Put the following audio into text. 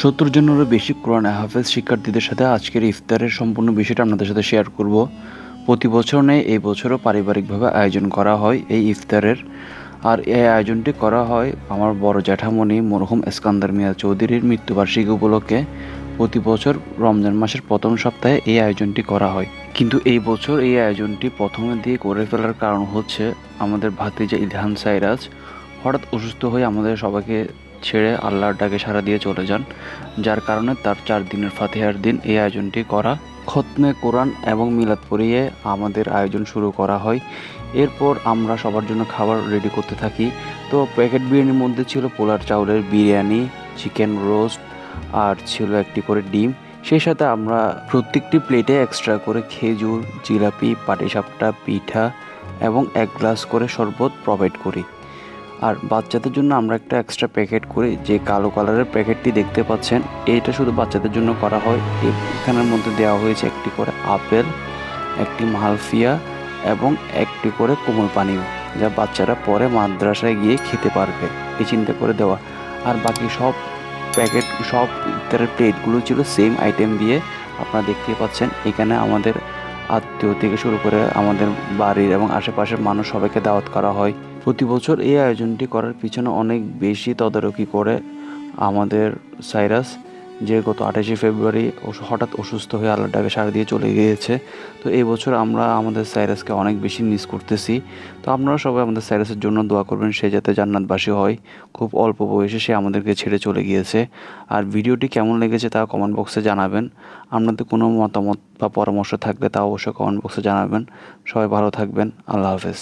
সত্তর জনেরও বেশি কোরআন হাফেজ শিক্ষার্থীদের সাথে আজকের ইফতারের সম্পূর্ণ বিষয়টা আপনাদের সাথে শেয়ার করব। প্রতি বছর নেই এই বছরও পারিবারিকভাবে আয়োজন করা হয় এই ইফতারের। আর এই আয়োজনটি করা হয় আমার বড় জ্যাঠামণি মরহুম এসকান্দার মিয়া চৌধুরীর মৃত্যুবার্ষিকী উপলক্ষে। প্রতি বছর রমজান মাসের প্রথম সপ্তাহে এই আয়োজনটি করা হয়। কিন্তু এই বছর এই আয়োজনটি প্রথমে দিয়ে করে ফেলার কারণ হচ্ছে আমাদের ভাতিজা ইলহান সাইরাজ হঠাৎ অসুস্থ হয়ে আমাদের সবাইকে ছেড়ে আল্লাহর ডাকে সাড়া দিয়ে চলে যান, যার কারণে তার চার দিনের ফাতেহার দিন এই আয়োজনটি করা খতমে কোরআন এবং মিলাদ পড়িয়ে আমাদের আয়োজন শুরু করা হয়। এরপর আমরা সবার জন্য খাবার রেডি করতে থাকি। তো প্যাকেট বিরিয়ানির মধ্যে ছিল পোলার চাউলের বিরিয়ানি চিকেন রোস্ট আর ছিল একটি করে ডিম। সেই সাথে আমরা প্রত্যেকটি প্লেটে এক্সট্রা করে খেজুর, জিলাপি, পাটিসাপটা, পিঠা এবং এক গ্লাস করে শরবত প্রোভাইড করি। আর বাচ্চাদের জন্য আমরা একটা এক্সট্রা প্যাকেট করি যে কালো কালারের প্যাকেটটি দেখতে পাচ্ছেন, এইটা শুধু বাচ্চাদের জন্য করা হয়। এখানের মধ্যে দেওয়া হয়েছে একটি করে আপেল, একটি মালফিয়া এবং একটি করে কোমল পানীয় যা বাচ্চারা পরে মাদ্রাসায় গিয়ে খেতে পারবে, এই চিন্তা করে দেওয়া। আর বাকি সব প্যাকেট সব ইত্যাদি প্লেটগুলো ছিল সেম আইটেম দিয়ে আপনারা দেখতেই পাচ্ছেন। এখানে আমাদের আত্মীয় থেকে শুরু করে আমাদের বাড়ির এবং আশেপাশের মানুষ সবাইকে দাওয়াত করা হয়। প্রতি বছর এই আয়োজনটি করার পিছনে অনেক বেশি তদারকি করে আমাদের সাইরাস, যে গত আঠাশে ফেব্রুয়ারি হঠাৎ অসুস্থ হয়ে আল্লাহ ডাকে সারা দিয়ে চলে গিয়েছে। তো এই বছর আমরা আমাদের সাইরাসকে অনেক বেশি মিস করতেছি। তো আপনারা সবাই আমাদের সাইরাসের জন্য দোয়া করবেন, সে যাতে জান্নাতবাসী হয়। খুব অল্প বয়সে সে আমাদেরকে ছেড়ে চলে গিয়েছে। আর ভিডিওটি কেমন লেগেছে তা কমেন্ট বক্সে জানাবেন। আপনাদের কোনো মতামত বা পরামর্শ থাকলে তা অবশ্যই কমেন্ট বক্সে জানাবেন। সবাই ভালো থাকবেন। আল্লাহ হাফেজ।